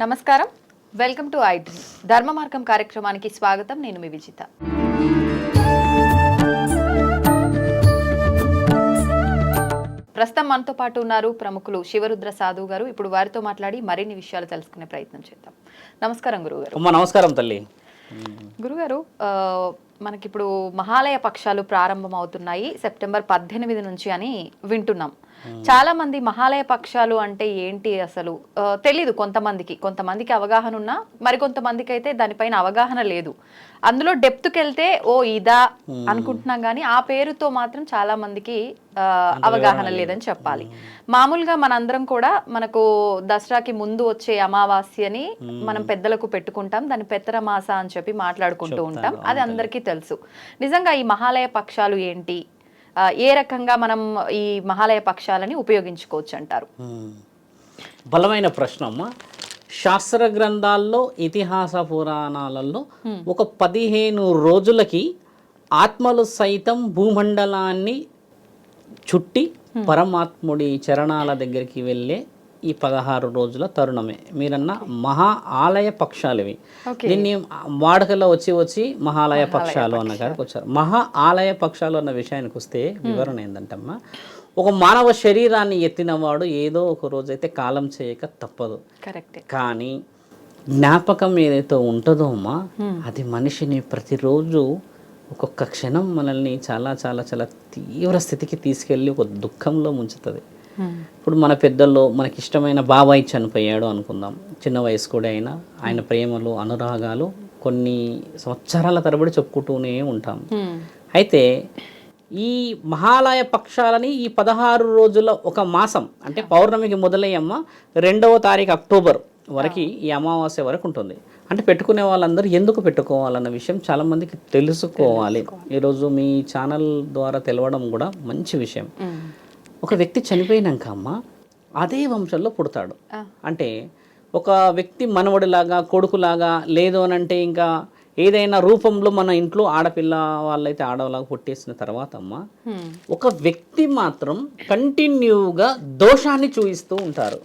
నమస్కారం. Welcome to I ధర్మ మార్గం కార్యక్రమానికి స్వాగతం. నేను మీ విజిత. ప్రస్తుతం మనతో పాటు ఉన్నారు ప్రముఖులు శివరుద్ర సాధువు గారు. ఇప్పుడు వారితో మాట్లాడి మరిన్ని విషయాలు తెలుసుకునే ప్రయత్నం చేద్దాం. నమస్కారం గురుగారు. నమస్కారం తల్లి. గురుగారు మనకిప్పుడు మహాలయ పక్షాలు ప్రారంభం అవుతున్నాయి సెప్టెంబర్ పద్దెనిమిది నుంచి అని వింటున్నాం. చాలా మంది మహాలయ పక్షాలు అంటే ఏంటి అసలు? తెలీదు కొంతమందికి. కొంతమందికి అవగాహన ఉన్నా మరికొంతమందికి అయితే దానిపైన అవగాహన లేదు. అందులో డెప్త్కి వెళ్తే ఓ ఇదా అనుకుంటున్నాం కానీ ఆ పేరుతో మాత్రం చాలా మందికి అవగాహన లేదని చెప్పాలి. మామూలుగా మనందరం కూడా మనకు దసరాకి ముందు వచ్చే అమావాస్యని మనం పెద్దలకు పెట్టుకుంటాం. దాన్ని పెత్తరమాస అని చెప్పి మాట్లాడుకుంటూ ఉంటాం. అది అందరికీ తెలుసు. నిజంగా ఈ మహాలయ పక్షాలు ఏంటి? ఏ రకంగా మనం ఈ మహాలయ పక్షాలని ఉపయోగించుకోవచ్చు అంటారు. బలమైన ప్రశ్న అమ్మ. శాస్త్ర గ్రంథాల్లో ఇతిహాస పురాణాలలో ఒక పదిహేను రోజులకి ఆత్మలు సైతం భూమండలాన్ని చుట్టి పరమాత్ముడి చరణాల దగ్గరికి వెళ్ళే ఈ పదహారు రోజుల తరుణమే. మీరన్న మహా ఆలయ పక్షాలు ఇవి. దీన్ని వాడుకలో వచ్చి వచ్చి మహాలయ పక్షాలు అన్న కాడికి వచ్చారు. మహా ఆలయ పక్షాలు అన్న విషయానికి వస్తే వివరణ ఏంటంటమ్మా ఒక మానవ శరీరాన్ని ఎత్తినవాడు ఏదో ఒక రోజైతే కాలం చేయక తప్పదు. కరెక్టే. కానీ జ్ఞాపకం ఏదైతే ఉంటుందో అమ్మా అది మనిషిని ప్రతిరోజు ఒక్కొక్క క్షణం మనల్ని చాలా చాలా చాలా తీవ్ర స్థితికి తీసుకెళ్ళి ఒక దుఃఖంలో ముంచుతుంది. ఇప్పుడు మన పెద్దల్లో మనకి ఇష్టమైన బాబాయ్ చనిపోయాడు అనుకుందాం. చిన్న వయసు కూడా అయినా ఆయన ప్రేమలు అనురాగాలు కొన్ని సంవత్సరాల తరబడి చెప్పుకుంటూనే ఉంటాం. అయితే ఈ మహాలయ పక్షాలని ఈ పదహారు రోజుల ఒక మాసం అంటే పౌర్ణమికి మొదలయ్యమ్మ రెండవ తారీఖు అక్టోబర్ వరకు ఈ అమావాస్య వరకు ఉంటుంది. అంటే పెట్టుకునే వాళ్ళందరూ ఎందుకు పెట్టుకోవాలన్న విషయం చాలా మందికి తెలుసుకోవాలి. ఈరోజు మీ ఛానల్ ద్వారా తెలవడం కూడా మంచి విషయం. ఒక వ్యక్తి చనిపోయినాక అమ్మ అదే వంశంలో పుడతాడు. అంటే ఒక వ్యక్తి మనవడిలాగా కొడుకులాగా లేదు అని అంటే ఇంకా ఏదైనా రూపంలో మన ఇంట్లో ఆడపిల్ల వాళ్ళైతే ఆడవాళ్ళగా పుట్టేసిన తర్వాత అమ్మ ఒక వ్యక్తి మాత్రం కంటిన్యూగా దోషాన్ని చూపిస్తూ ఉంటారు.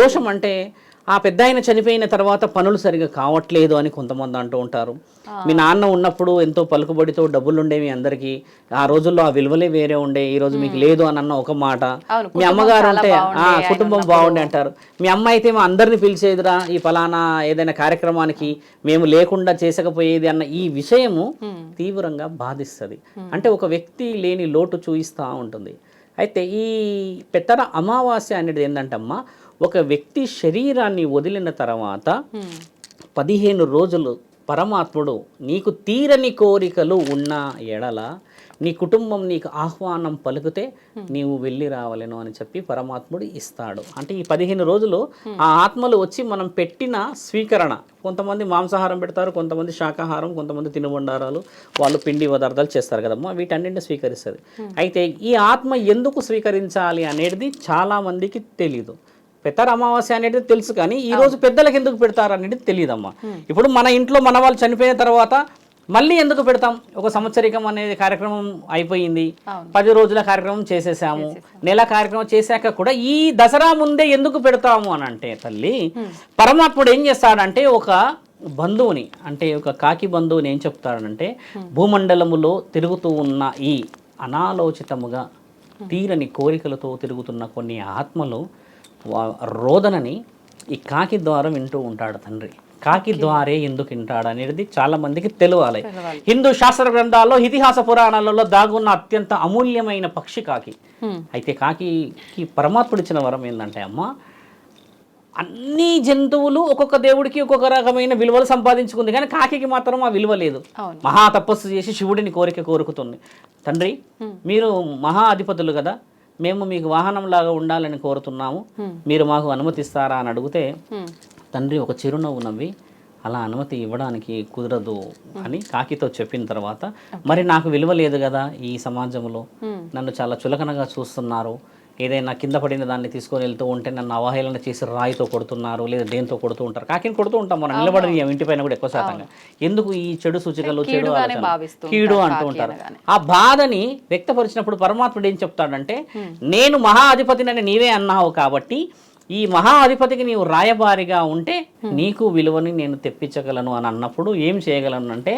దోషం అంటే ఆ పెద్ద ఆయన చనిపోయిన తర్వాత పనులు సరిగా కావట్లేదు అని కొంతమంది అంటూ ఉంటారు. మీ నాన్న ఉన్నప్పుడు ఎంతో పలుకుబడితో డబ్బులు ఉండేవి అందరికీ ఆ రోజుల్లో ఆ విలువలే వేరే ఉండే ఈ రోజు మీకు లేదు అని అన్న ఒక మాట. మీ అమ్మగారు ఉంటే ఆ కుటుంబం బాగుండే అంటారు. మీ అమ్మ అయితే మా అందరిని పిలిచేదిరా ఈ ఫలానా ఏదైనా కార్యక్రమానికి మేము లేకుండా చేసకపోయేది అన్న ఈ విషయము తీవ్రంగా బాధిస్తుంది. అంటే ఒక వ్యక్తి లేని లోటు చూయిస్తూ ఉంటుంది. అయితే ఈ పెత్తర అమావాస్య అనేది ఏంటంటమ్మా ఒక వ్యక్తి శరీరాన్ని వదిలిన తర్వాత పదిహేను రోజులు పరమాత్ముడు నీకు తీరని కోరికలు ఉన్న ఎడల నీ కుటుంబం నీకు ఆహ్వానం పలికితే నీవు వెళ్ళి రావలేను అని చెప్పి పరమాత్ముడు ఇస్తాడు. అంటే ఈ పదిహేను రోజులు ఆ ఆత్మలు వచ్చి మనం పెట్టిన స్వీకరణ. కొంతమంది మాంసాహారం పెడతారు కొంతమంది శాకాహారం కొంతమంది తినుబండారాలు వాళ్ళు పిండి పదార్థాలు చేస్తారు కదమ్మా వీటన్నింటిని స్వీకరిస్తుంది. అయితే ఈ ఆత్మ ఎందుకు స్వీకరించాలి అనేది చాలా మందికి తెలీదు. పెద్దర అమావాస్య అనేది తెలుసు కానీ ఈ రోజు పెద్దలకు ఎందుకు పెడతారు అనేది తెలియదమ్మా ఇప్పుడు మన ఇంట్లో మన వాళ్ళు చనిపోయిన తర్వాత మళ్ళీ ఎందుకు పెడతాం? ఒక సంవత్సరికం అనేది కార్యక్రమం అయిపోయింది. పది రోజుల కార్యక్రమం చేసేసాము. నెల కార్యక్రమం చేశాక కూడా ఈ దసరా ముందే ఎందుకు పెడతాము అని అంటే తల్లి పరమాత్ముడు ఏం చేస్తాడంటే ఒక బంధువుని అంటే ఒక కాకి బంధువుని ఏం చెప్తాడంటే భూమండలములో తిరుగుతూ ఉన్న ఈ అనాలోచితముగా తీరని కోరికలతో తిరుగుతున్న కొన్ని ఆత్మలు రోదనని ఈ కాకి ద్వారా వింటూ ఉంటాడు తండ్రి. కాకి ద్వారే ఎందుకు వింటాడు అనేది చాలా మందికి తెలియాలి హిందూ శాస్త్ర గ్రంథాల్లో ఇతిహాస పురాణాలలో దాగున్న అత్యంత అమూల్యమైన పక్షి కాకి. అయితే కాకికి పరమాత్ముడు ఇచ్చిన వరం ఏంటంటే అమ్మ అన్ని జంతువులు ఒక్కొక్క దేవుడికి ఒక్కొక్క రకమైన విలువలు సంపాదించుకుంది కానీ కాకికి మాత్రం ఆ విలువ లేదు. మహా తపస్సు చేసి శివుడిని కోరిక కోరుకుతుంది. తండ్రి మీరు మహా అధిపతులు కదా మేము మీకు వాహనంలాగా ఉండాలని కోరుతున్నాము. మీరు మాకు అనుమతిస్తారా అని అడిగితే తండ్రి ఒక చిరునవ్వు నవ్వి అలా అనుమతి ఇవ్వడానికి కుదరదు అని కాకితో చెప్పిన తర్వాత మరి నాకు విలువ లేదు కదా ఈ సమాజంలో. నన్ను చాలా చులకనగా చూస్తున్నారు. ఏదైనా కింద పడిన దాన్ని తీసుకొని వెళ్తూ ఉంటే నన్ను అవహేళన చేసి రాయితో కొడుతున్నారు లేదా దేంతో కొడుతూ ఉంటారు. కాకిని కొడుతూ ఉంటాం మనం నిలబడి ఇంటి పైన కూడా ఎక్కువ శాతంగా. ఎందుకు ఈ చెడు సూచికలు చెడు కీడు అంటూ ఉంటారు. ఆ బాధని వ్యక్తపరిచినప్పుడు పరమాత్ముడు ఏం చెప్తాడంటే నేను మహా అధిపతినని నీవే అన్నావు కాబట్టి ఈ మహా అధిపతికి నీవు రాయబారిగా ఉంటే నీకు విలువని నేను తెప్పించగలను అని అన్నప్పుడు ఏం చేయగలను అంటే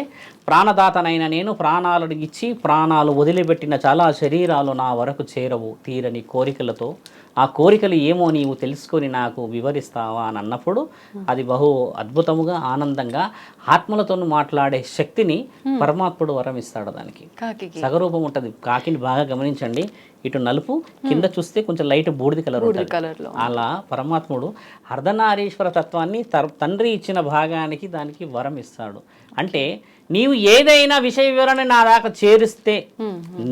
ప్రాణదాతనైన నేను ప్రాణాలను ఇచ్చి ప్రాణాలు వదిలిపెట్టిన చాలా శరీరాలు నా వరకు చేరవు తీరని కోరికలతో ఆ కోరికలు ఏమో నీవు తెలుసుకొని నాకు వివరిస్తావా అని అన్నప్పుడు అది బహు అద్భుతముగా ఆనందంగా ఆత్మలతో మాట్లాడే శక్తిని పరమాత్ముడు వరం ఇస్తాడు దానికి సగరూపం ఉంటుంది. కాకిని బాగా గమనించండి. ఇటు నలుపు కింద చూస్తే కొంచెం లైట్ బూడిద కలర్ ఉంటుంది. అలా పరమాత్ముడు అర్ధనారీశ్వర తత్వాన్ని తర్- తండ్రి ఇచ్చిన భాగానికి దానికి వరం ఇస్తాడు అంటే నీవు ఏదైనా విషయ వివరణ నా దాకా చేరిస్తే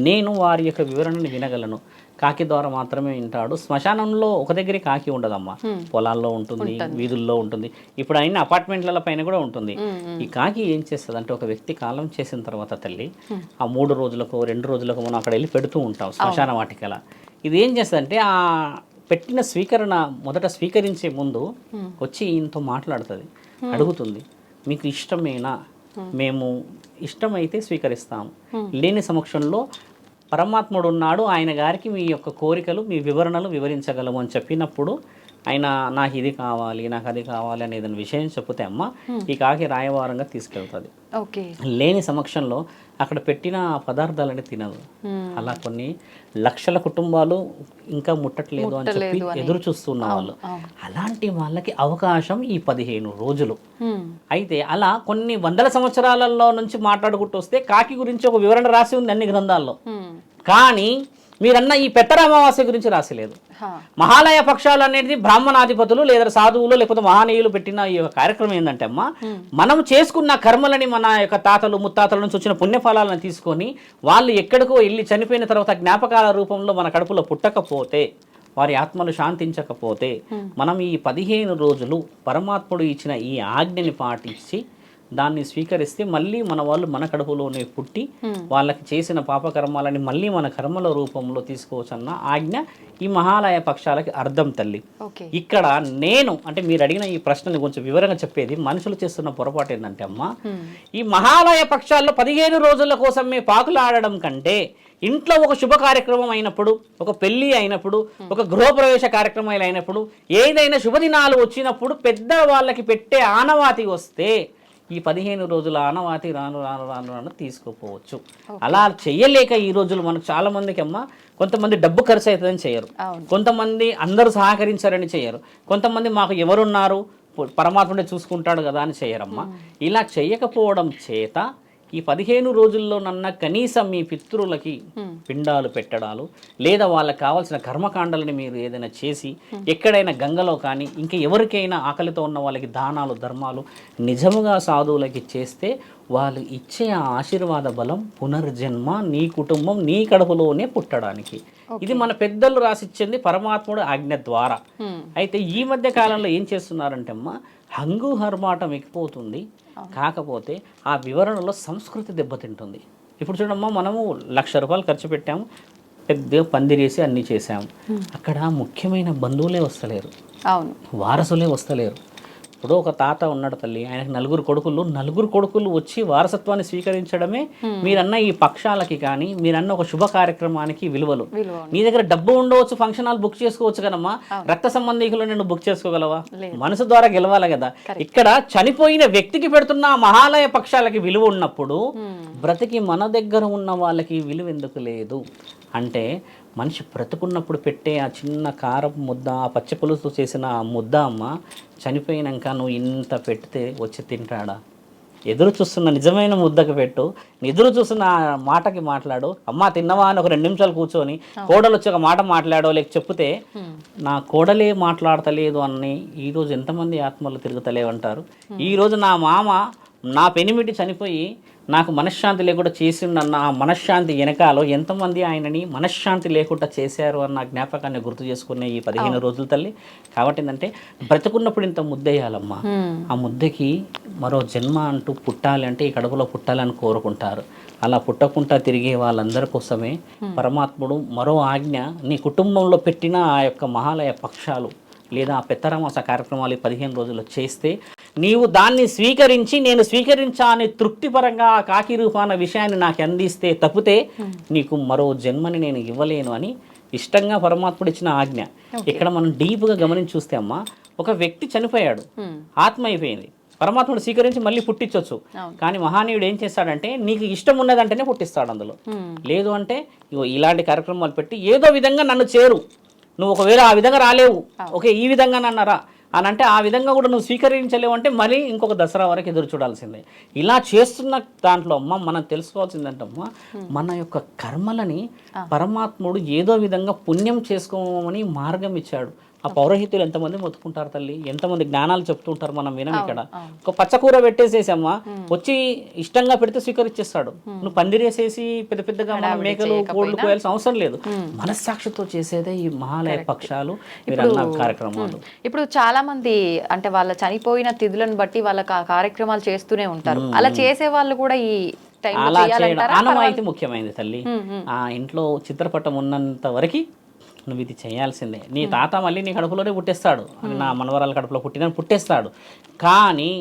నేను వారి యొక్క వివరణని వినగలను. కాకి ద్వారా మాత్రమే వింటాడు. శ్మశానంలో ఒక దగ్గరే కాకి ఉండదమ్మా. పొలాల్లో ఉంటుంది వీధుల్లో ఉంటుంది. ఇప్పుడు అయిన అపార్ట్మెంట్ల పైన కూడా ఉంటుంది. ఈ కాకి ఏం చేస్తుంది అంటే ఒక వ్యక్తి కాలం చేసిన తర్వాత తల్లి ఆ మూడు రోజులకు రెండు రోజులకు మనం అక్కడ వెళ్ళి పెడుతూ ఉంటాం శ్మశాన వాటికల. ఇది ఏం చేస్తుందంటే ఆ పెట్టిన స్వీకరణ మొదట స్వీకరించే ముందు వచ్చి ఈయనతో మాట్లాడుతుంది. అడుగుతుంది మీకు ఇష్టమేనా? మేము ఇష్టమైతే స్వీకరిస్తాము. లేని సమక్షంలో పరమాత్ముడు ఉన్నాడు ఆయన గారికి మీ యొక్క కోరికలు మీ వివరణలు వివరించగలము అని చెప్పినప్పుడు ఆయన నాకు ఇది కావాలి నాకు అది కావాలి అనే ఏదైనా విషయం చెప్తే అమ్మ ఈ కాకి రాయవారంగా తీసుకెళ్తుంది. ఓకే. లేని సమక్షంలో అక్కడ పెట్టిన పదార్థాలని తినదు. అలా కొన్ని లక్షల కుటుంబాలు ఇంకా ముట్టట్లేదు అని చెప్పి ఎదురు చూస్తున్న వాళ్ళు. అలాంటి వాళ్ళకి అవకాశం ఈ పదిహేను రోజులు. అయితే అలా కొన్ని వందల సంవత్సరాలలో నుంచి మాట్లాడుకుంటూ వస్తే కాకి గురించి ఒక వివరణ రాసి ఉంది అన్ని గ్రంథాల్లో. కానీ మీరన్న ఈ పెత్తర అమావాస్య గురించి రాసిలేదు. మహాలయ పక్షాలు అనేది బ్రాహ్మణాధిపతులు లేదా సాధువులు లేకపోతే మహానీయులు పెట్టిన ఈ యొక్క కార్యక్రమం ఏంటంటే అమ్మా మనం చేసుకున్న కర్మలని మన యొక్క తాతలు ముత్తాతల నుంచి వచ్చిన పుణ్యఫలాలను తీసుకొని వాళ్ళు ఎక్కడికో వెళ్ళి చనిపోయిన తర్వాత జ్ఞాపకాల రూపంలో మన కడుపులో పుట్టకపోతే వారి ఆత్మలు శాంతించకపోతే మనం ఈ పదిహేను రోజులు పరమాత్ముడు ఇచ్చిన ఈ ఆజ్ఞని పాటించి దాన్ని స్వీకరిస్తే మళ్ళీ మన వాళ్ళు మన కడుపులోనే పుట్టి వాళ్ళకి చేసిన పాపకర్మాలని మళ్ళీ మన కర్మల రూపంలో తీసుకోవచ్చన్న ఆజ్ఞ ఈ మహాలయ పక్షాలకి అర్థం తల్లి. ఇక్కడ నేను అంటే మీరు అడిగిన ఈ ప్రశ్నని కొంచెం వివరంగా చెప్పేది మనుషులు చేస్తున్న పొరపాటు ఏంటంటే అమ్మా ఈ మహాలయ పక్షాల్లో పదిహేను రోజుల కోసమే పాకులాడడం కంటే ఇంట్లో ఒక శుభ కార్యక్రమం అయినప్పుడు ఒక పెళ్ళి అయినప్పుడు ఒక గృహప్రవేశ కార్యక్రమాలు అయినప్పుడు ఏదైనా శుభదినాలు వచ్చినప్పుడు పెద్ద వాళ్ళకి పెట్టే ఆనవాతి వస్తే ఈ పదిహేను రోజుల ఆనవాతి రాను రాను రాను రాను తీసుకోపోవచ్చు. అలా చేయలేక ఈ రోజులు మనకు చాలా మందికి అమ్మ కొంతమంది డబ్బు ఖర్చు అవుతుందని చేయరు. కొంతమంది అందరూ సహకరించారని చేయరు. కొంతమంది మాకు ఎవరున్నారు పు- పరమాత్ముడే చూసుకుంటాడు కదా అని చేయరమ్మా. ఇలా చేయకపోవడం చేత ఈ పదిహేను రోజుల్లో నన్న కనీసం మీ పితృలకి పిండాలు పెట్టడాలు లేదా వాళ్ళకి కావాల్సిన కర్మకాండలని మీరు ఏదైనా చేసి ఎక్కడైనా గంగలో కానీ ఇంకా ఎవరికైనా ఆకలితో ఉన్న వాళ్ళకి దానాలు ధర్మాలు నిజముగా సాధువులకి చేస్తే వాళ్ళు ఇచ్చే ఆ ఆశీర్వాద బలం పునర్జన్మ నీ కుటుంబం నీ కడుపులోనే పుట్టడానికి. ఇది మన పెద్దలు రాసిచ్చింది పరమాత్ముడు ఆజ్ఞ ద్వారా. అయితే ఈ మధ్య కాలంలో ఏం చేస్తున్నారంటే అమ్మ హంగు హర్మాటం ఎక్కిపోతుంది కాకపోతే ఆ వివరణలో సంస్కృతి దెబ్బతింటుంది. ఇప్పుడు చూడమ్మా మనము లక్ష రూపాయలు ఖర్చు పెట్టాము పెద్దగా పందిరేసి అన్నీ చేసాము అక్కడ ముఖ్యమైన బంధువులే వస్తలేరు. అవును. వారసులే వస్తలేరు. ఇప్పుడు ఒక తాత ఉన్నాడు తల్లి. ఆయనకు నలుగురు కొడుకులు. నలుగురు కొడుకులు వచ్చి వారసత్వాన్ని స్వీకరించడమే మీరన్న ఈ పక్షాలకి కానీ మీరన్న ఒక శుభ కార్యక్రమానికి విలువలు. విలువ నీ దగ్గర డబ్బు ఉండవచ్చు ఫంక్షన్ హాల్ బుక్ చేసుకోవచ్చు కదమ్మా. రక్త సంబంధికులు నేను బుక్ చేసుకోగలవా? మనసు ద్వారా గెలవాలి కదా. ఇక్కడ చనిపోయిన వ్యక్తికి పెడుతున్న ఆ మహాలయ పక్షాలకి విలువ ఉన్నప్పుడు బ్రతికి మన దగ్గర ఉన్న వాళ్ళకి విలువ ఎందుకు లేదు? అంటే మనిషి బ్రతుకున్నప్పుడు పెట్టే ఆ చిన్న కారపు ముద్ద ఆ పచ్చి పులుసు చేసిన ఆ ముద్ద అమ్మ చనిపోయినాక నువ్వు ఇంత పెడితే వచ్చి తింటాడా? ఎదురు చూస్తున్న నిజమైన ముద్దకు పెట్టు. ఎదురు చూస్తున్న మాటకి మాట్లాడు. అమ్మా తిన్నవా అని ఒక రెండు నిమిషాలు కూర్చొని కోడలు వచ్చి ఒక మాట మాట్లాడో లేక చెప్తే నా కోడలే మాట్లాడతలేదు అని ఈరోజు ఎంతమంది ఆత్మలు తిరుగుతలేవంటారు? ఈరోజు నా మామ నా పెనిమిటి చనిపోయి నాకు మనశ్శాంతి లేకుండా చేసిండన్న ఆ మనశ్శాంతి వెనకాలో ఎంతమంది ఆయనని మనశ్శాంతి లేకుండా చేశారు అన్న జ్ఞాపకాన్ని గుర్తు చేసుకునే ఈ పదిహేను రోజుల తల్లి. కాబట్టి ఏంటంటే బ్రతుకున్నప్పుడు ఇంత ముద్దయ్యాలమ్మా. ఆ ముద్దకి మరో జన్మ అంటూ పుట్టాలి అంటే ఈ కడుపులో పుట్టాలని కోరుకుంటారు. అలా పుట్టకుండా తిరిగే వాళ్ళందరి కోసమే పరమాత్ముడు మరో ఆజ్ఞ నీ కుటుంబంలో పెట్టిన ఆ యొక్క మహాలయ పక్షాలు లేదా ఆ పెత్తరామాస కార్యక్రమాలు ఈ పదిహేను రోజులు చేస్తే నీవు దాన్ని స్వీకరించి నేను స్వీకరించా అని తృప్తిపరంగా ఆ కాకి రూపాన విషయాన్ని నాకు అందిస్తే తప్పితే నీకు మరో జన్మని నేను ఇవ్వలేను అని ఇష్టంగా పరమాత్ముడు ఇచ్చిన ఆజ్ఞ. ఇక్కడ మనం డీప్గా గమనించి చూస్తే అమ్మా ఒక వ్యక్తి చనిపోయాడు. ఆత్మ అయిపోయింది పరమాత్ముడు స్వీకరించి మళ్ళీ పుట్టించవచ్చు కానీ మహానీయుడు ఏం చేస్తాడంటే నీకు ఇష్టం ఉన్నదంటేనే పుట్టిస్తాడు అందులో. లేదు అంటే ఇలాంటి కార్యక్రమాలు పెట్టి ఏదో విధంగా నన్ను చేరు. నువ్వు ఒకవేళ ఆ విధంగా రాలేవు. ఓకే ఈ విధంగా నన్నరా అని అంటే ఆ విధంగా కూడా నువ్వు స్వీకరించలేవు అంటే మళ్ళీ ఇంకొక దసరా వరకు ఎదురు చూడాల్సిందే. ఇలా చేస్తున్న దాంట్లో అమ్మ మనం తెలుసుకోవాల్సిందంటే అమ్మ మన యొక్క కర్మలని పరమాత్ముడు ఏదో విధంగా పుణ్యం చేసుకోమని మార్గం ఇచ్చాడు. ఆ పౌరహితులు ఎంతమంది మొత్తుకుంటారు తల్లి? ఎంతమంది జ్ఞానాలు చెప్తుంటారు మనం వినం ఇక్కడ? ఒక పచ్చకూర పెట్టేసేసమ్మా వచ్చి ఇష్టంగా పెడితే స్వీకరించేస్తాడు నువ్వు పందిరేసేసి పెద్ద పెద్దగా మన మేకలు కోళ్ళు కోయాల్సిన అవసరం లేదు. మనస్సాక్షితో చేసేదే ఈ మహాలయ పక్షాలు కార్యక్రమాలు. ఇప్పుడు చాలా మంది అంటే వాళ్ళ చనిపోయిన తిథులను బట్టి వాళ్ళ కార్యక్రమాలు చేస్తూనే ఉంటారు. అలా చేసే వాళ్ళు కూడా ఈ అలా చేయడం ఆనవాయితీ ముఖ్యమైనది తల్లి. ఆ ఇంట్లో చిత్రపటం ఉన్నంత వరకు నువ్వు ఇది చేయాల్సిందే. నీ తాత మళ్ళీ నీ కడుపులోనే పుట్టేస్తాడు. నా మనవరాల కడుపులో పుట్టిన పుట్టేస్తాడు. కానీ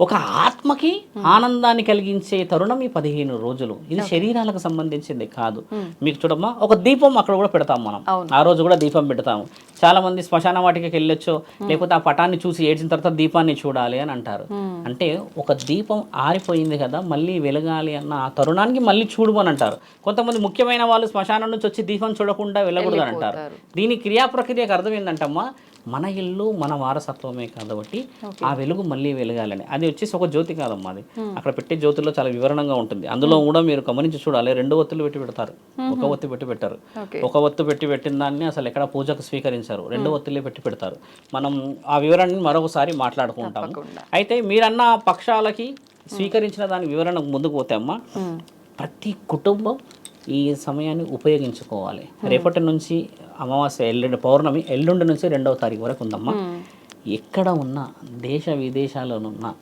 ఒక ఆత్మకి ఆనందాన్ని కలిగించే తరుణం ఈ పదిహేను రోజులు. ఇది శరీరాలకు సంబంధించింది కాదు. మీకు చూడమ్మా ఒక దీపం అక్కడ కూడా పెడతాం మనం. ఆ రోజు కూడా దీపం పెడతాము. చాలా మంది శ్మశాన వాటికి వెళ్ళొచ్చు లేకపోతే ఆ పటాన్ని చూసి ఏడ్చిన తర్వాత దీపాన్ని చూడాలి అని అంటారు. అంటే ఒక దీపం ఆరిపోయింది కదా మళ్ళీ వెలగాలి అన్న ఆ తరుణానికి మళ్ళీ చూడమని అంటారు. కొంతమంది ముఖ్యమైన వాళ్ళు శ్మశానం నుంచి వచ్చి దీపం చూడకుండా వెళ్ళకూడదు అని అంటారు. దీని క్రియా ప్రక్రియకు అర్థం ఏంటంటమ్మా మన ఇల్లు మన వారసత్వమే కాబట్టి ఆ వెలుగు మళ్ళీ వెలగాలని. అది వచ్చేసి ఒక జ్యోతి కాదమ్మా అది. అక్కడ పెట్టే జ్యోతిలో చాలా వివరణంగా ఉంటుంది. అందులో కూడా మీరు గమనించి చూడాలి రెండు ఒత్తులు పెట్టి పెడతారు. ఒక ఒత్తి పెట్టి పెట్టారు. ఒక ఒత్తు పెట్టి పెట్టిన దాన్ని అసలు ఎక్కడ పూజకు స్వీకరించారు. రెండు ఒత్తులే పెట్టి పెడతారు. మనం ఆ వివరణని మరొకసారి మాట్లాడుకుంటాము. అయితే మీరన్న పక్షాలకి స్వీకరించిన దాని వివరణకు ముందుకు పోతే అమ్మా ప్రతి కుటుంబం ఈ సమయాన్ని ఉపయోగించుకోవాలి. రేపటి నుంచి అమావాస్య ఎల్లుండి పౌర్ణమి ఎల్లుండి నుంచి రెండవ తారీఖు వరకు ఉందమ్మా. ఎక్కడ ఉన్నా దేశ విదేశాల్లోనున్నా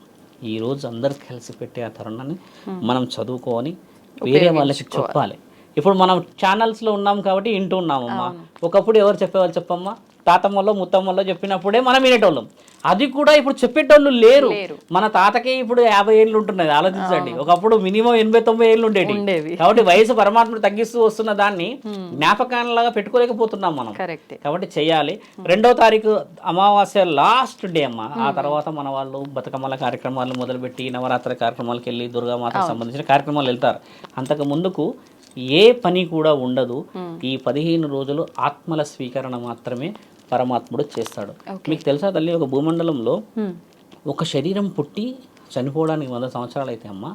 ఈ రోజు అందరు కలిసి పెట్టే ఆ తరుణాన్ని మనం చదువుకొని వేరే వాళ్ళకి చెప్పాలి. ఇప్పుడు మనం ఛానల్స్లో ఉన్నాం కాబట్టి వింటూ ఉన్నామమ్మా. ఒకప్పుడు ఎవరు చెప్పేవాళ్ళు చెప్పమ్మా? తాతమ్మలో ముత్తమ్మలో చెప్పినప్పుడే మనం వినేటోళ్ళం. అది కూడా ఇప్పుడు చెప్పేటోళ్ళు లేరు. మన తాతకే ఇప్పుడు యాభై ఏళ్ళు ఉంటున్నది ఆలోచించండి. ఒకప్పుడు మినిమం ఎనభై తొంభై ఏళ్ళు ఉండేవి. కాబట్టి వయసు పరమాత్ముడు తగ్గిస్తూ వస్తున్న దాన్ని జ్ఞాపకాలలాగా పెట్టుకోలేకపోతున్నాం మనం. కాబట్టి చేయాలి. రెండో తారీఖు అమావాస్య లాస్ట్ డే అమ్మ. ఆ తర్వాత మన వాళ్ళు బతుకమ్మల కార్యక్రమాలు మొదలుపెట్టి నవరాత్రి కార్యక్రమాలకు వెళ్ళి దుర్గామాతకు సంబంధించిన కార్యక్రమాలు వెళ్తారు. అంతకు ముందుకు ఏ పని కూడా ఉండదు. ఈ పదిహేను రోజులు ఆత్మల స్వీకరణ మాత్రమే పరమాత్ముడు చేస్తాడు. మీకు తెలుసా తల్లి ఒక భూమండలంలో. ఒక శరీరం పుట్టి చనిపోవడానికి వంద సంవత్సరాలు అయితే అమ్మ.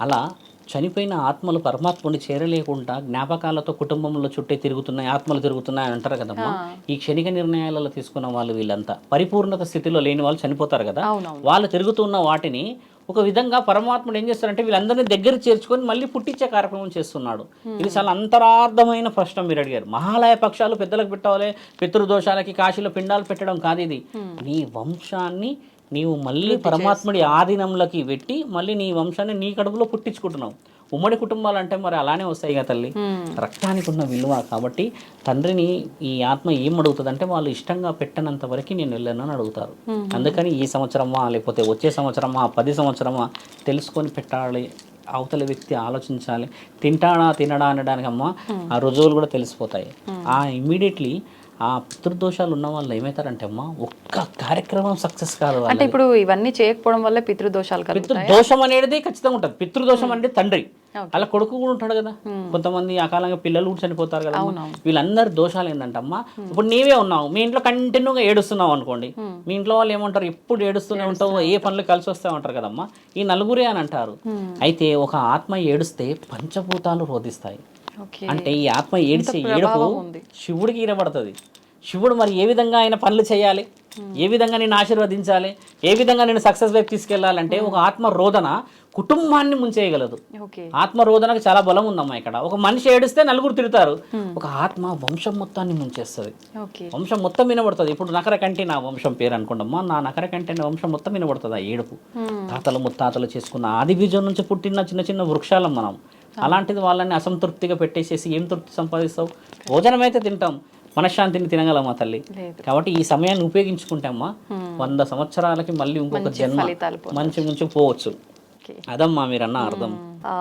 అలా చనిపోయిన ఆత్మలు పరమాత్ముని చేరలేకుండా జ్ఞాపకాలతో కుటుంబంలో చుట్టే తిరుగుతున్నాయి ఆత్మలు తిరుగుతున్నాయి అని అంటారు కదమ్మా. ఈ క్షణిక నిర్ణయాలలో తీసుకున్న వాళ్ళు వీళ్ళంతా పరిపూర్ణత స్థితిలో లేని వాళ్ళు చనిపోతారు కదా. వాళ్ళు తిరుగుతున్న వాటిని ఒక విధంగా పరమాత్ముడు ఏం చేస్తారంటే వీళ్ళందరినీ దగ్గర చేర్చుకొని మళ్ళీ పుట్టించే కార్యక్రమం చేస్తున్నాడు. ఇది చాలా అంతరార్థమైన ప్రశ్న మీరు అడిగారు. మహాలయ పక్షాలు పెద్దలకు పెట్టాలి పితృదోషాలకి కాశీలో పిండాలు పెట్టడం కాదు ఇది. నీ వంశాన్ని నీవు మళ్ళీ పరమాత్ముడి ఆధీనంలోకి పెట్టి మళ్ళీ నీ వంశాన్ని నీ కడుపులో పుట్టించుకుంటున్నావు. ఉమ్మడి కుటుంబాలు అంటే మరి అలానే వస్తాయి కదా తల్లి. రక్తానికి ఉన్న విలువ. కాబట్టి తండ్రిని ఈ ఆత్మ ఏం అడుగుతుంది అంటే వాళ్ళు ఇష్టంగా పెట్టనంత వరకు నేను వెళ్ళను అని అడుగుతారు. అందుకని ఈ సంవత్సరమా లేకపోతే వచ్చే సంవత్సరమా పది సంవత్సరమా తెలుసుకొని పెట్టాలి. అవతల వ్యక్తి ఆలోచించాలి. తింటాడా తినడా అనడానికి అమ్మ ఆ రుజువులు కూడా తెలిసిపోతాయి. ఆ ఇమ్మీడియట్లీ ఆ పితృదోషాలు ఉన్న వాళ్ళు ఏమవుతారంటే అమ్మ ఒక్క కార్యక్రమం సక్సెస్ కాదు అంటే ఇప్పుడు ఇవన్నీ చేయకపోవడం వల్ల పితృదోషాలు పితృదోషం అనేది ఖచ్చితంగా ఉంటుంది. పితృదోషం అంటే తండ్రి. అలా కొడుకు కూడా ఉంటాడు కదా. కొంతమంది ఆ కాలంగా పిల్లలు కూడా చనిపోతారు కదా. వీళ్ళందరి దోషాలు ఏంటంటే అమ్మా ఇప్పుడు నీవే ఉన్నావు. మీ ఇంట్లో కంటిన్యూగా ఏడుస్తున్నావు అనుకోండి. మీ ఇంట్లో వాళ్ళు ఏమంటారు? ఎప్పుడు ఏడుస్తూనే ఉంటావు ఏ పనులు కలిసి వస్తాయి అంటారు కదమ్మా. ఈ నలుగురే అని అంటారు. అయితే ఒక ఆత్మ ఏడుస్తే పంచభూతాలు రోధిస్తాయి. అంటే ఈ ఆత్మ ఏడిచే ఏడుపు శివుడికి ఈరబడుతుంది శివుడు మరి ఏ విధంగా ఆయన పనులు చేయాలి? ఏ విధంగా నేను ఆశీర్వదించాలి? ఏ విధంగా నేను సక్సెస్ వైపు తీసుకెళ్ళాలంటే ఒక ఆత్మ రోదన కుటుంబాన్ని ముంచేయగలదు. ఆత్మ రోదనకు చాలా బలం ఉందమ్మా ఇక్కడ. ఒక మనిషి ఏడిస్తే నలుగురు తిడతారు. ఒక ఆత్మ వంశం మొత్తాన్ని ముంచేస్తుంది. వంశం మొత్తం వినబడుతుంది. ఇప్పుడు నకర కంటి నా వంశం పేరు అనుకోండమ్మా నా నకర కంటి వంశం మొత్తం వినబడుతుంది ఆ ఏడుపు. తాతలు ముత్తాతలు చేసుకున్న ఆది బీజం నుంచి పుట్టిన చిన్న చిన్న వృక్షాలం మనం. అలాంటిది వాళ్ళని అసంతృప్తిగా పెట్టేసేసి ఏం తృప్తి సంపాదిస్తావు? భోజనం అయితే తింటాం. మనశ్శాంతిని తినగలమా తల్లి? కాబట్టి ఈ సమయాన్ని ఉపయోగించుకుంటామా వంద సంవత్సరాలకి మళ్ళీ ఇంకొక జన్మ మంచి మంచి పోవచ్చు. అదమ్మా మీరు అన్న అర్థం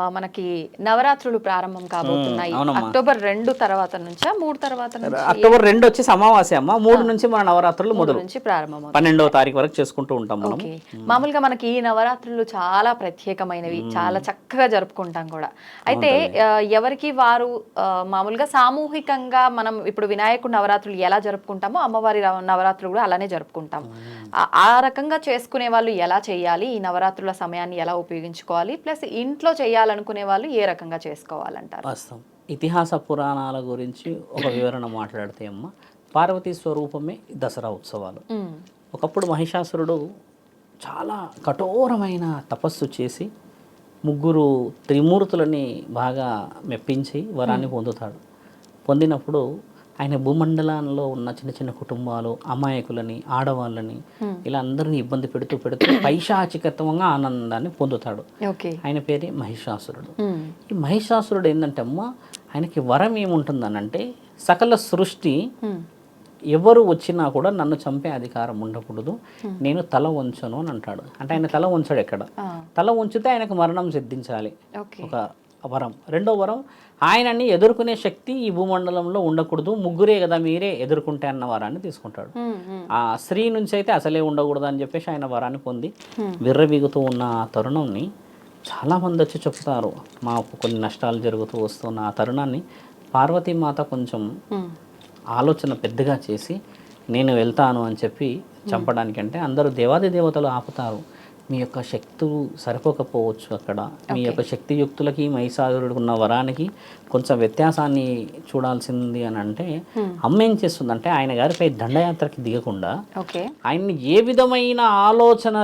మనకి నవరాత్రులు ప్రారంభం కాబోతున్నాయి. అక్టోబర్ రెండు తర్వాత నుంచా మూడు తర్వాత అక్టోబర్ రెండు వచ్చేసి అమావాస్య అమ్మ. మూడు నుంచి మన నవరాత్రులు మొదలు. నుంచి ప్రారంభం పన్నెండవ తారీఖు వరకు చేసుకుంటూ ఉంటాం మనం మామూలుగా మనకి ఈ నవరాత్రులు చాలా ప్రత్యేకమైనవి చాలా చక్కగా జరుపుకుంటాం కూడా. అయితే ఎవరికి వారు మామూలుగా సామూహికంగా మనం ఇప్పుడు వినాయకుడు నవరాత్రులు ఎలా జరుపుకుంటామో అమ్మవారి నవరాత్రులు కూడా అలానే జరుపుకుంటాం. ఆ- ఆ రకంగా చేసుకునే వాళ్ళు ఎలా చేయాలి ఈ నవరాత్రుల సమయాన్ని ఎలా ఉపయోగించుకోవాలి ప్లస్ ఇంట్లో చేయాలనుకునే వాళ్ళు ఏ రకంగా చేసుకోవాలంటారు? వాస్తవం. ఇతిహాస పురాణాల గురించి ఒక వివరణ మాట్లాడితే అమ్మ పార్వతీ స్వరూపమే దసరా ఉత్సవాలు. ఒకప్పుడు మహిషాసురుడు చాలా కఠోరమైన తపస్సు చేసి ముగ్గురు త్రిమూర్తులని బాగా మెప్పించి వరాన్ని పొందుతాడు. పొందినప్పుడు ఆయన భూమండలంలో ఉన్న చిన్న చిన్న కుటుంబాలు అమాయకులని ఆడవాళ్ళని ఇలా అందరినీ ఇబ్బంది పెడుతూ పెడుతూ పైశాచికత్వంగా ఆనందాన్ని పొందుతాడు. ఆయన పేరే మహిషాసురుడు. ఈ మహిషాసురుడు ఏంటంటే అమ్మ ఆయనకి వరం ఏముంటుందనంటే సకల సృష్టి ఎవరు వచ్చినా కూడా నన్ను చంపే అధికారం ఉండకూడదు. నేను తల వంచను అని అంటాడు. అంటే ఆయన తల ఉంచాడు ఎక్కడ? తల ఉంచితే ఆయనకు మరణం సిద్ధించాలి. ఒక వరం. రెండో వరం ఆయనని ఎదుర్కొనే శక్తి ఈ భూమండలంలో ఉండకూడదు ముగ్గురే కదా మీరే ఎదుర్కొంటే అన్న వరాన్ని తీసుకుంటాడు. ఆ స్త్రీ నుంచి అయితే అసలే ఉండకూడదు అని చెప్పేసి ఆయన వరాన్ని పొంది విర్రవీగుతూ ఉన్న ఆ తరుణంని చాలామంది వచ్చి చెప్తారు. మాకు కొన్ని నష్టాలు జరుగుతూ వస్తున్న ఆ తరుణాన్ని పార్వతీమాత కొంచెం ఆలోచన పెద్దగా చేసి నేను వెళ్తాను అని చెప్పి చంపడానికి అంటే అందరూ దేవాది దేవతలు ఆపుతారు. మీ యొక్క శక్తులు సరిపోకపోవచ్చు అక్కడ. మీ యొక్క శక్తియుక్తులకి మహిషాసురుడికి ఉన్న వరానికి కొంచెం వ్యత్యాసాన్ని చూడాల్సింది అని అంటే అమ్మ ఏం చేస్తుందంటే ఆయన గారిపై దండయాత్రకి దిగకుండా ఓకే ఆయన్ని ఏ విధమైన ఆలోచన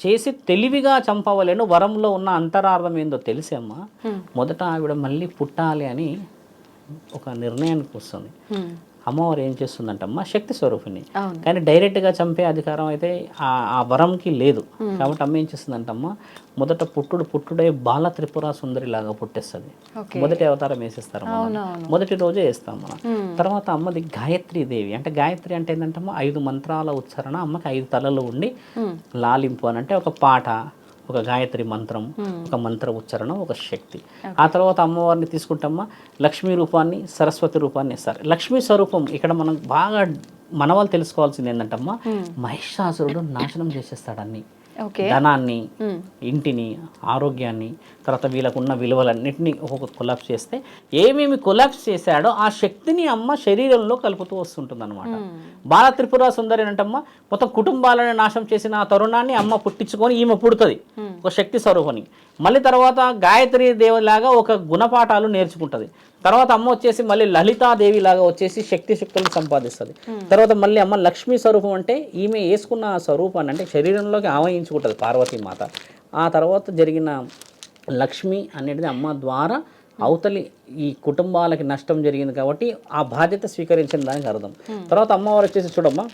చేసి తెలివిగా చంపవలేను వరంలో ఉన్న అంతరార్థం ఏందో తెలిసమ్మా Hmm. మొదట ఆవిడ మళ్ళీ పుట్టాలి అని ఒక నిర్ణయానికి వస్తుంది. ఉమ్, అమ్మవారు ఏం చేస్తుందంటమ్మా? శక్తి స్వరూపిణి. కానీ డైరెక్ట్గా చంపే అధికారం అయితే ఆ ఆ వరంకి లేదు. కాబట్టి అమ్మ ఏం చేస్తుందంటమ్మా? మొదట పుట్టుడు పుట్టుడే బాల త్రిపుర సుందరి లాగా పుట్టేస్తుంది. మొదటి అవతారం వేసేస్తారు మొదటి రోజే వేస్తాం మనం. తర్వాత అమ్మది గాయత్రి దేవి. అంటే గాయత్రి అంటే ఏంటంటే అమ్మ ఐదు మంత్రాల ఉచ్చారణ అమ్మకి ఐదు తలలు ఉండి లాలింపు అని అంటే ఒక పాట ఒక గాయత్రి మంత్రం. ఒక మంత్ర ఉచ్చారణ ఒక శక్తి. ఆ తర్వాత అమ్మవారిని తీసుకుంటామా? లక్ష్మీ రూపాన్ని సరస్వతి రూపాన్ని ఇస్తారు లక్ష్మీ స్వరూపం ఇక్కడ మనం బాగా మన వాళ్ళు తెలుసుకోవాల్సింది ఏంటంటమ్మా? మహిషాసురుడు నాశనం చేసేస్తాడు అన్ని. ఓకే ధనాన్ని ఇంటిని ఆరోగ్యాన్ని తర్వాత వీళ్ళకున్న విలువలన్నింటినీ ఒక్కొక్క కొలాప్స్ చేస్తే ఏమేమి కొలాప్స్ చేశాడో ఆ శక్తిని అమ్మ శరీరంలో కలుపుతూ వస్తుంటుంది అనమాట బాల త్రిపుర సుందరి అంటమ్మ మొత్తం కుటుంబాలను నాశనం చేసిన ఆ తరుణాన్ని అమ్మ పుట్టించుకొని ఈమె పుడుతుంది. ఒక శక్తి స్వరూపని. మళ్ళీ తర్వాత గాయత్రి దేవిలాగా ఒక గుణపాఠాలు నేర్చుకుంటుంది. తర్వాత అమ్మ వచ్చేసి మళ్ళీ లలితాదేవి లాగా వచ్చేసి శక్తి శక్తులను సంపాదిస్తుంది. తర్వాత మళ్ళీ అమ్మ లక్ష్మీ స్వరూపం అంటే ఈమె వేసుకున్న స్వరూపాన్ని అంటే శరీరంలోకి ఆవహించుకుంటుంది పార్వతీమాత ఆ తర్వాత జరిగిన లక్ష్మి అనేది అమ్మ ద్వారా అవతలి ఈ కుటుంబాలకి నష్టం జరిగింది కాబట్టి ఆ బాధ్యత స్వీకరించిన దానికి అర్థం. తర్వాత అమ్మవారు వచ్చేసి చూడమ్మా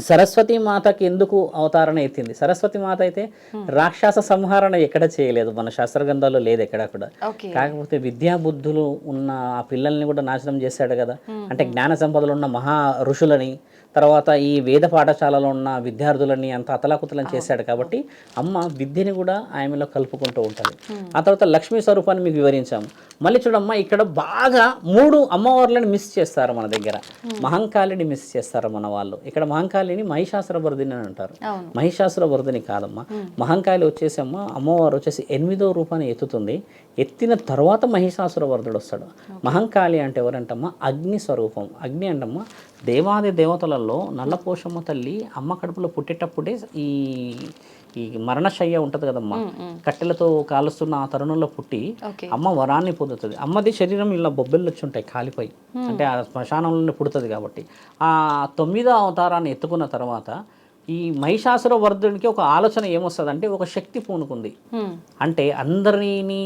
సరస్వతి మాతకి ఎందుకు అవతారణ ఎత్తింది? సరస్వతి మాత అయితే రాక్షస సంహరణ ఎక్కడ చేయలేదు. మన శాస్త్రగ్రంథాల్లో లేదు ఎక్కడ కూడా. కాకపోతే విద్యా బుద్ధులు ఉన్న ఆ పిల్లల్ని కూడా నాశనం చేశాడు కదా. అంటే జ్ఞాన సంపదలు ఉన్న మహా ఋషులని తర్వాత ఈ వేద పాఠశాలలో ఉన్న విద్యార్థులని అంత అతలాకుతలం చేశాడు కాబట్టి అమ్మ విద్యని కూడా ఆమెలో కలుపుకుంటూ ఉంటుంది. ఆ తర్వాత లక్ష్మీ స్వరూపాన్ని మీకు వివరించాము. మళ్ళీ చూడమ్మా ఇక్కడ బాగా మూడు అమ్మవార్లను మిస్ చేస్తారు మన దగ్గర. మహంకాళిని మిస్ చేస్తారు మన వాళ్ళు. ఇక్కడ మహంకాళిని మహిషాసుర వరదిని అని అంటారు. మహిషాసుర వరదని కాదమ్మా. మహంకాళి వచ్చేసి అమ్మ అమ్మవారు వచ్చేసి ఎనిమిదో రూపాన్ని ఎత్తుతుంది. ఎత్తిన తర్వాత మహిషాసుర వరదుడు వస్తాడు మహంకాళి అంటే ఎవరంటమ్మా? అగ్ని స్వరూపం. అగ్ని అంటమ్మా దేవాది దేవతలలో నల్లపోషమ్మ తల్లి అమ్మ కడుపులో పుట్టేటప్పుడే ఈ ఈ మరణశయ్య ఉంటుంది కదమ్మా. కట్టెలతో కాలుస్తున్న ఆ తరుణంలో పుట్టి అమ్మ వరాన్ని పొందుతుంది. అమ్మది శరీరం ఇలా బొబ్బెళ్ళు వచ్చి ఉంటాయి కాలిపోయి. అంటే ఆ శ్మశానంలోనే పుడుతుంది కాబట్టి. ఆ తొమ్మిదో అవతారాన్ని ఎత్తుకున్న తర్వాత ఈ మహిషాసుర వర్ధునికి ఒక ఆలోచన ఏమొస్తుంది అంటే ఒక శక్తి పూనుకుంది. అంటే అందరినీ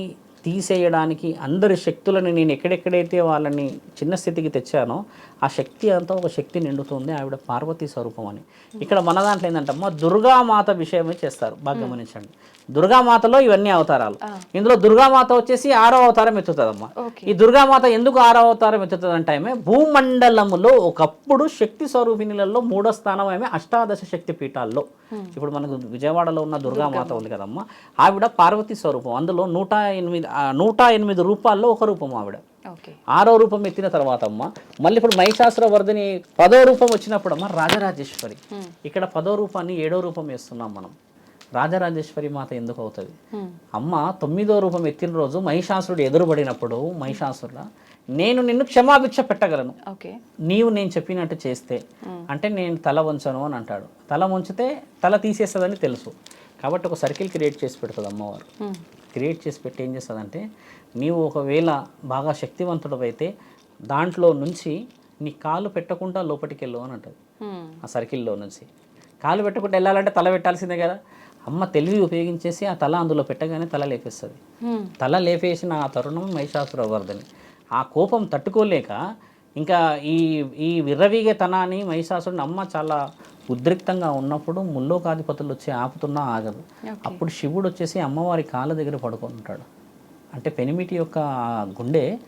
తీసేయడానికి అందరి శక్తులను నేను ఎక్కడెక్కడైతే వాళ్ళని చిన్న స్థితికి తెచ్చానో ఆ శక్తి అంతా ఒక శక్తి నిండుతుంది ఆవిడ పార్వతీ స్వరూపం అని. ఇక్కడ మన దాంట్లో ఏంటంటే అమ్మ దుర్గామాత విషయమే చేస్తారు బాగా గమనించండి. దుర్గామాతలో ఇవన్నీ అవతారాలు. ఇందులో దుర్గామాత వచ్చేసి ఆరో అవతారం ఎత్తుతుందమ్మా. ఈ దుర్గామాత ఎందుకు ఆరో అవతారం ఎత్తుతుంది అంటే ఆమె భూమండలములో ఒకప్పుడు శక్తి స్వరూపిణులలో మూడో స్థానం ఆమె అష్టాదశ శక్తి పీఠాల్లో. ఇప్పుడు మనకు విజయవాడలో ఉన్న దుర్గామాత. ఉంది కదమ్మా. ఆవిడ పార్వతీ స్వరూపం. అందులో నూట ఎనిమిది నూట ఎనిమిది రూపాల్లో ఒక రూపం ఆవిడ. ఆరో రూపం ఎత్తిన తర్వాత అమ్మ మళ్ళీ ఇప్పుడు మహిషాసుర వర్ధిని పదో రూపం వచ్చినప్పుడు అమ్మ రాజరాజేశ్వరి ఇక్కడ పదో రూపాన్ని ఏడో రూపం వేస్తున్నాం మనం. రాజరాజేశ్వరి మాత ఎందుకు అవుతుంది? అమ్మ తొమ్మిదో రూపం ఎత్తిన రోజు మహిషాసురుడు ఎదురుపడినప్పుడు మహిషాసురుడ నేను నిన్ను క్షమాభిక్ష పెట్టగలను. నీవు నేను చెప్పినట్టు చేస్తే అంటే నేను తల వంచను అని అంటాడు. తల వంచితే తల తీసేస్తుందని తెలుసు. కాబట్టి ఒక సర్కిల్ క్రియేట్ చేసి పెడుతుంది అమ్మవారు. క్రియేట్ చేసి పెట్టి ఏం చేస్తుందంటే నీవు ఒకవేళ బాగా శక్తివంతుడు అయితే దాంట్లో నుంచి నీ కాలు పెట్టకుండా లోపలికి వెళ్ళు అని అంటది. ఆ సర్కిల్లో నుంచి. కాలు పెట్టకుండా వెళ్ళాలంటే తల పెట్టాల్సిందే కదా. అమ్మ తెలివి ఉపయోగించేసి ఆ తల అందులో పెట్టగానే తల లేపేస్తుంది. తల లేపేసిన ఆ తరుణం మహిషాసురవర్ధని. ఆ కోపం తట్టుకోలేక ఇంకా ఈ ఈ విర్రవీగే తనాన్ని మహిషాసురుని అమ్మ చాలా ఉద్రిక్తంగా ఉన్నప్పుడు ముల్లోకాధిపతులు వచ్చి ఆపుతున్నా ఆగదు. అప్పుడు శివుడు వచ్చేసి అమ్మవారి కాళ్ళ దగ్గర పడుకొని ఉంటాడు అంటే పెనిమిటి యొక్క గుండె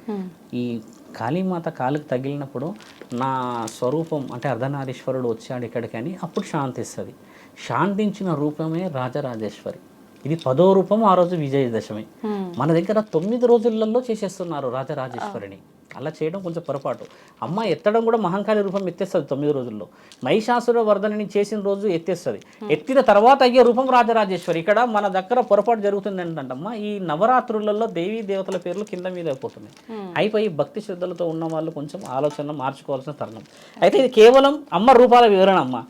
ఈ కాళీమాత కాలుకి తగిలినప్పుడు నా స్వరూపం అంటే అర్ధనారీశ్వరుడు వచ్చాడు ఇక్కడికని అప్పుడు శాంతిస్తుంది. శాంతించిన రూపమే రాజరాజేశ్వరి. ఇది పదో రూపం ఆ రోజు విజయదశమి. మన దగ్గర తొమ్మిది రోజులలో చేసేస్తున్నారు రాజరాజేశ్వరిని. అలా చేయడం కొంచెం పొరపాటు. అమ్మ ఎత్తడం కూడా మహంకాళి రూపం ఎత్తేస్తుంది తొమ్మిది రోజుల్లో. మహిషాసుర వర్ధనని చేసిన రోజు ఎత్తేస్తుంది. ఎత్తిన తర్వాత అయ్యే రూపం రాజరాజేశ్వరి. ఇక్కడ మన దగ్గర పొరపాటు జరుగుతుంది ఏంటంటమ్మా ఈ నవరాత్రులలో దేవీ దేవతల పేర్లు కింద మీద అయిపోతున్నాయి అయిపోయి భక్తి శ్రద్ధలతో ఉన్న వాళ్ళు కొంచెం ఆలోచన మార్చుకోవాల్సిన తరుణం. అయితే ఇది కేవలం అమ్మ రూపాల వివరణ అమ్మ.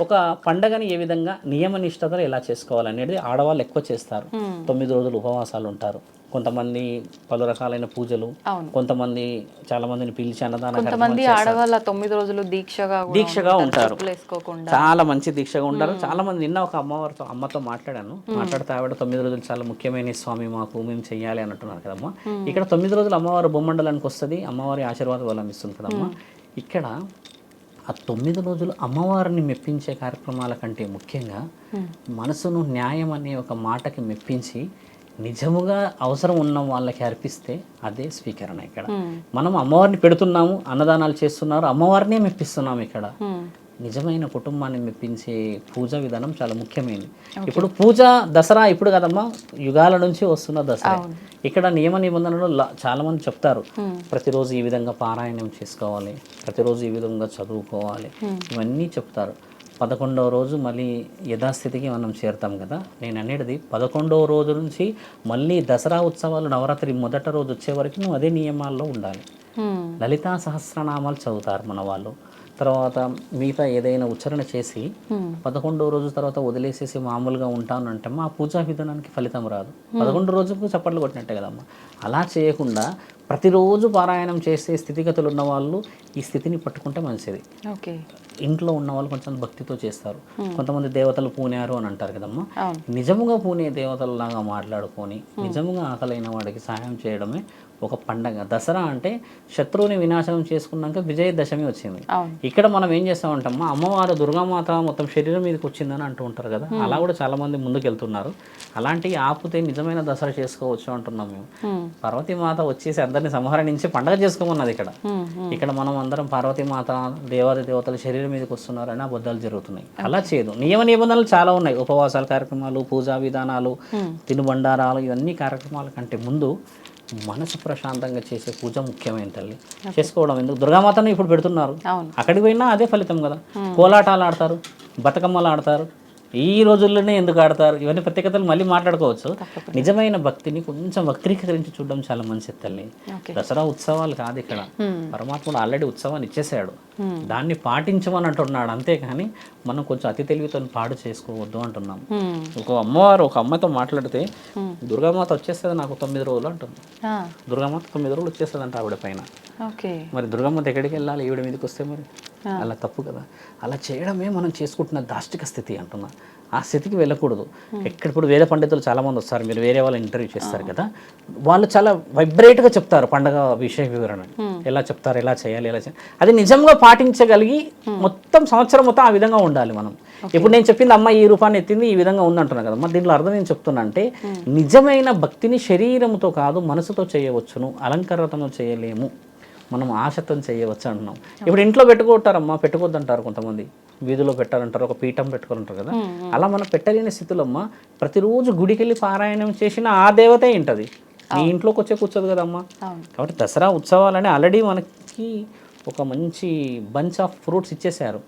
ఒక పండగని ఏ విధంగా నియమ నిష్టతలు ఎలా చేసుకోవాలనేది ఆడవాళ్ళు ఎక్కువ చేస్తారు. తొమ్మిది రోజులు ఉపవాసాలు ఉంటారు. కొంతమంది పలు రకాలైన పూజలు. కొంతమంది చాలా మందిని పిలిచి అన్నదాన కొంతమంది ఆడవాళ్ళ తొమ్మిది రోజులు దీక్షగా దీక్షగా ఉంటారు చాలా మంచి దీక్షగా ఉంటారు. చాలా మంది నిన్న ఒక అమ్మవారితో అమ్మతో మాట్లాడాను. మాట్లాడితే ఆవిడ తొమ్మిది రోజులు చాలా ముఖ్యమైన స్వామి మాకు మేము చెయ్యాలి అని అంటున్నారు కదమ్మా ఇక్కడ తొమ్మిది రోజులు అమ్మవారు బొమ్మండలానికి వస్తుంది అమ్మవారి ఆశీర్వాద బలం ఇస్తుంది కదమ్మా. ఇక్కడ ఆ తొమ్మిది రోజులు అమ్మవారిని మెప్పించే కార్యక్రమాల కంటే ముఖ్యంగా మనసును న్యాయం అనే ఒక మాటకి మెప్పించి నిజముగా అవసరం ఉన్న వాళ్ళకి అర్పిస్తే అదే స్వీకరణ ఇక్కడ. మనం అమ్మవారిని పెడుతున్నాము అన్నదానాలు చేస్తున్నారు అమ్మవారినే మెప్పిస్తున్నాము ఇక్కడ. నిజమైన కుటుంబాన్ని మెప్పించే పూజా విధానం చాలా ముఖ్యమైనది. ఇప్పుడు పూజ దసరా ఇప్పుడు కదమ్మా యుగాల నుంచి వస్తున్న దసరా. ఇక్కడ నియమ నిబంధనలు చాలా మంది చెప్తారు. ప్రతిరోజు ఈ విధంగా పారాయణం చేసుకోవాలి ప్రతిరోజు ఈ విధంగా చదువుకోవాలి ఇవన్నీ చెప్తారు. పదకొండవ రోజు మళ్ళీ యథాస్థితికి మనం చేరుతాం కదా. నేను అనేది పదకొండవ రోజు నుంచి మళ్ళీ దసరా ఉత్సవాలు నవరాత్రి మొదట రోజు వచ్చే వరకు నువ్వు అదే నియమాల్లో ఉండాలి. లలితా సహస్రనామాలు చదువుతారు మన వాళ్ళు తర్వాత మిగతా ఏదైనా ఉచ్చారణ చేసి పదకొండవ రోజు తర్వాత వదిలేసేసి మామూలుగా ఉంటాను అంటే మా పూజా విధానానికి ఫలితం రాదు. పదకొండు రోజుకు చప్పట్లు కొట్టినట్టే కదమ్మా. అలా చేయకుండా ప్రతిరోజు పారాయణం చేసే స్థితిగతులు ఉన్న వాళ్ళు ఈ స్థితిని పట్టుకుంటే మంచిది. ఓకే. ఇంట్లో ఉన్న వాళ్ళు కొంచెం భక్తితో చేస్తారు. కొంతమంది దేవతలు పూనారు అని అంటారు కదమ్మా. నిజముగా పూనే దేవతలలాగా మాట్లాడుకొని నిజముగా ఆకలైన వాడికి సహాయం చేయడమే ఒక పండగ. దసరా అంటే శత్రువుని వినాశనం చేసుకున్నాక విజయదశమి వచ్చింది. ఇక్కడ మనం ఏం చేస్తామంటమ్మా అమ్మవారు దుర్గామాత మొత్తం శరీరం మీదకి వచ్చిందని అంటూ ఉంటారు కదా. అలా కూడా చాలా మంది ముందుకు వెళ్తున్నారు అలాంటివి ఆపితే నిజమైన దసరా చేసుకోవచ్చు అంటున్నాం మేము. పార్వతీమాత వచ్చేసి అందరిని సంహరణించి పండగ చేసుకోమన్నది ఇక్కడ. ఇక్కడ మనం అందరం పార్వతీమాత దేవాది దేవతల శరీరం మీదకి వస్తున్నారని అబద్ధాలు జరుగుతున్నాయి. అలా చేయదు. నియమ నిబంధనలు చాలా ఉన్నాయి. ఉపవాసాల కార్యక్రమాలు పూజా విధానాలు తినుబండారాలు ఇవన్నీ కార్యక్రమాల కంటే ముందు మనసు ప్రశాంతంగా చేసే పూజ ముఖ్యమైన తల్లి. చేసుకోవడం ఎందుకు? దుర్గామాతను ఇప్పుడు పెడుతున్నారు. అక్కడికి పోయినా అదే ఫలితం కదా. కోలాటాలు ఆడతారు బతుకమ్మలు ఆడతారు ఈ రోజుల్లోనే ఎందుకు ఆడతారు? ఇవన్నీ ప్రత్యేకతలు మళ్ళీ మాట్లాడుకోవచ్చు. నిజమైన భక్తిని కొంచెం వక్రీకరించి చూడడం చాలా మంచిది తల్లి. దసరా ఉత్సవాలు కాదు ఇక్కడ. పరమాత్ముడు ఆల్రెడీ ఉత్సవాన్ని ఇచ్చేసాడు. దాన్ని పాటించమని అంటున్నాడు. అంతేకాని మనం కొంచెం అతి తెలివితో పాడు చేసుకోవద్దు అంటున్నాం. ఒక అమ్మవారు ఒక అమ్మతో మాట్లాడితే దుర్గామాత వచ్చేస్తుంది నాకు తొమ్మిది రోజులు అంటుంది. దుర్గామాత తొమ్మిది రోజులు వచ్చేస్తుంది అంట ఆవిడ పైన. మరి దుర్గమ్మత ఎక్కడికి వెళ్ళాలి? ఈవిడ మీదకి వస్తే మరి? అలా తప్పు కదా. అలా చేయడమే మనం చేసుకుంటున్న దాష్టిక స్థితి అంటున్నా. ఆ స్థితికి వెళ్ళకూడదు. ఎక్కడ ఇప్పుడు వేరే పండితులు చాలా మంది వస్తారు. మీరు వేరే వాళ్ళ ఇంటర్వ్యూ చేస్తారు కదా. వాళ్ళు చాలా వైబ్రేట్గా చెప్తారు పండగ విషయ వివరణ. ఎలా చెప్తారు ఎలా చేయాలి ఎలా చేయాలి అది నిజంగా పాటించగలిగి మొత్తం సంవత్సరం మొత్తం ఆ విధంగా ఉండాలి మనం. ఇప్పుడు నేను చెప్పింది అమ్మ ఈ రూపాన్ని ఎత్తింది ఈ విధంగా ఉందంటున్నా కదమ్మా దీంట్లో అర్థం ఏం చెప్తున్నా అంటే నిజమైన భక్తిని శరీరంతో కాదు మనసుతో చేయవచ్చును అలంకరతను చేయలేము. మనం ఆశతో చేయవచ్చు అంటున్నాం. ఇప్పుడు ఇంట్లో పెట్టుకుంటారమ్మా పెట్టుకోవద్దంటారు కొంతమంది. వీధిలో పెట్టారంటారు ఒక పీఠం పెట్టుకోరంటారు కదా. అలా మనం పెట్టలేని స్థితిలో అమ్మా ప్రతిరోజు గుడికి వెళ్ళి పారాయణం చేసిన ఆ దేవతే ఏంటది? నీ ఇంట్లోకి వచ్చే కూర్చోదు కదమ్మా. కాబట్టి దసరా ఉత్సవాలని ఆల్రెడీ మనకి ఒక మంచి బంచ్ ఆఫ్ ఫ్రూట్స్ ఇచ్చేసారు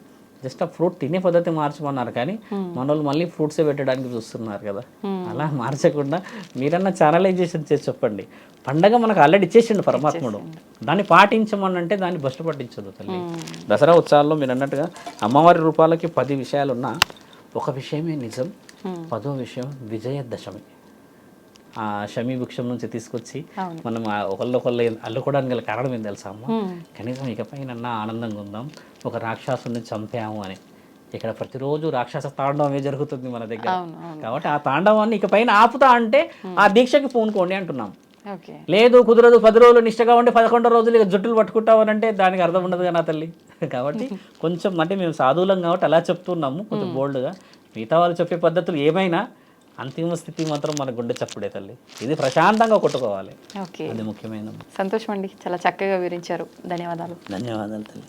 జస్ట్ ఆ ఫ్రూట్ తినే పద్ధతి మార్చమన్నారు కానీ మన వాళ్ళు మళ్ళీ ఫ్రూట్సే పెట్టడానికి చూస్తున్నారు కదా. అలా మార్చకుండా మీరన్నా ఛానలైజేషన్ చేసి చెప్పండి. పండగ మనకు ఆల్రెడీ ఇచ్చేసిండు పరమాత్ముడు. దాన్ని పాటించమని అంటే దాన్ని బస్టు పట్టించదు తల్లి. దసరా ఉత్సవాల్లో మీరు అన్నట్టుగా అమ్మవారి రూపాలకి పది విషయాలున్నా ఒక విషయమే నిజం పదో విషయం విజయదశమి. ఆ శమీ వృక్షం నుంచి తీసుకొచ్చి. మనం ఒకళ్ళొకళ్ళు అల్లుకోవడానికి గల కారణం ఏం తెలుసా అమ్మ? కనీసం ఇకపైన ఆనందంగా ఉందాం ఒక రాక్షసుని చంపాము అని. ఇక్కడ ప్రతిరోజు రాక్షస తాండవమే జరుగుతుంది మన దగ్గర. కాబట్టి ఆ తాండవాన్ని ఇకపైన ఆపుతా అంటే ఆ దీక్షకి పూనుకోండి అంటున్నాం. లేదు కుదరదు పది రోజులు నిష్టగా ఉండి పదకొండో రోజులు ఇక జుట్టులు పట్టుకుంటామనంటే దానికి అర్థం ఉండదు కదా తల్లి. కాబట్టి కొంచెం అంటే మేము సాధువులం కాబట్టి అలా చెప్తున్నాము కొంచెం బోల్డ్గా మిగతా వాళ్ళు చెప్పే పద్ధతులు ఏమైనా అంతిమ స్థితి మాత్రం మన గుండె చప్పుడే తల్లి. ఇది ప్రశాంతంగా కొట్టుకోవాలి. ఓకే. అది ముఖ్యమైన సంతోషం అండి చాలా చక్కగా వివరించారు. ధన్యవాదాలు. ధన్యవాదాలు తల్లి.